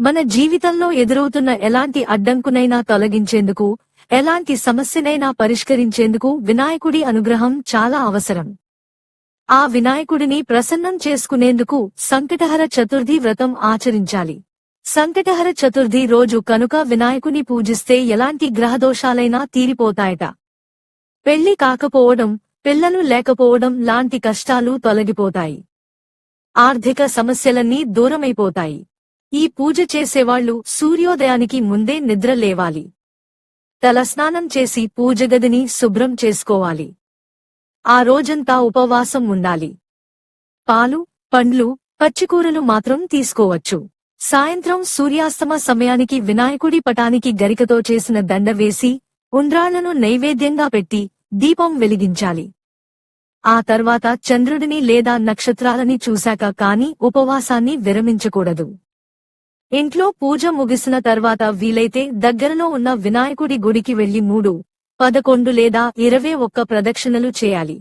మన జీవితంలో ఎదురవుతున్న ఎలాంటి అడ్డంకునైనా తొలగించేందుకు ఎలాంటి సమస్యనైనా పరిష్కరించేందుకు వినాయకుడి అనుగ్రహం చాలా అవసరం. ఆ వినాయకుడిని ప్రసన్నం చేసుకునేందుకు సంకటహర చతుర్థి వ్రతం ఆచరించాలి. సంకటహర చతుర్థి రోజు కనుక వినాయకుని పూజిస్తే ఎలాంటి గ్రహదోషాలైనా తీరిపోతాయట. పెళ్ళి కాకపోవడం పిల్లలు లేకపోవడం లాంటి కష్టాలు తొలగిపోతాయి. ఆర్థిక సమస్యలన్నీ దూరమైపోతాయి. ఈ పూజ చేసేవాళ్ళు సూర్యోదయానికి ముందే నిద్ర లేవాలి. తలస్నానం చేసి పూజగదిని శుభ్రం చేసుకోవాలి. ఆ రోజంతా ఉపవాసం ఉండాలి. పాలు పండ్లు పచ్చికూరలు మాత్రం తీసుకోవచ్చు. సాయంత్రం సూర్యాస్తమ సమయానికి వినాయకుడి పటానికి గరికతో చేసిన దండ వేసి ఉండ్రాళ్ళను నైవేద్యంగా పెట్టి దీపం వెలిగించాలి. ఆ తర్వాత చంద్రుడిని లేదా నక్షత్రాలని చూశాక కాని ఉపవాసాన్ని విరమించకూడదు. ఇంట్లో పూజ ముగిసిన తర్వాత వీలైతే దగ్గరలో ఉన్న వినాయకుడి గుడికి వెళ్ళి మూడు పదకొండు లేదా ఇరవై ఒక్క ప్రదక్షిణలు చేయాలి.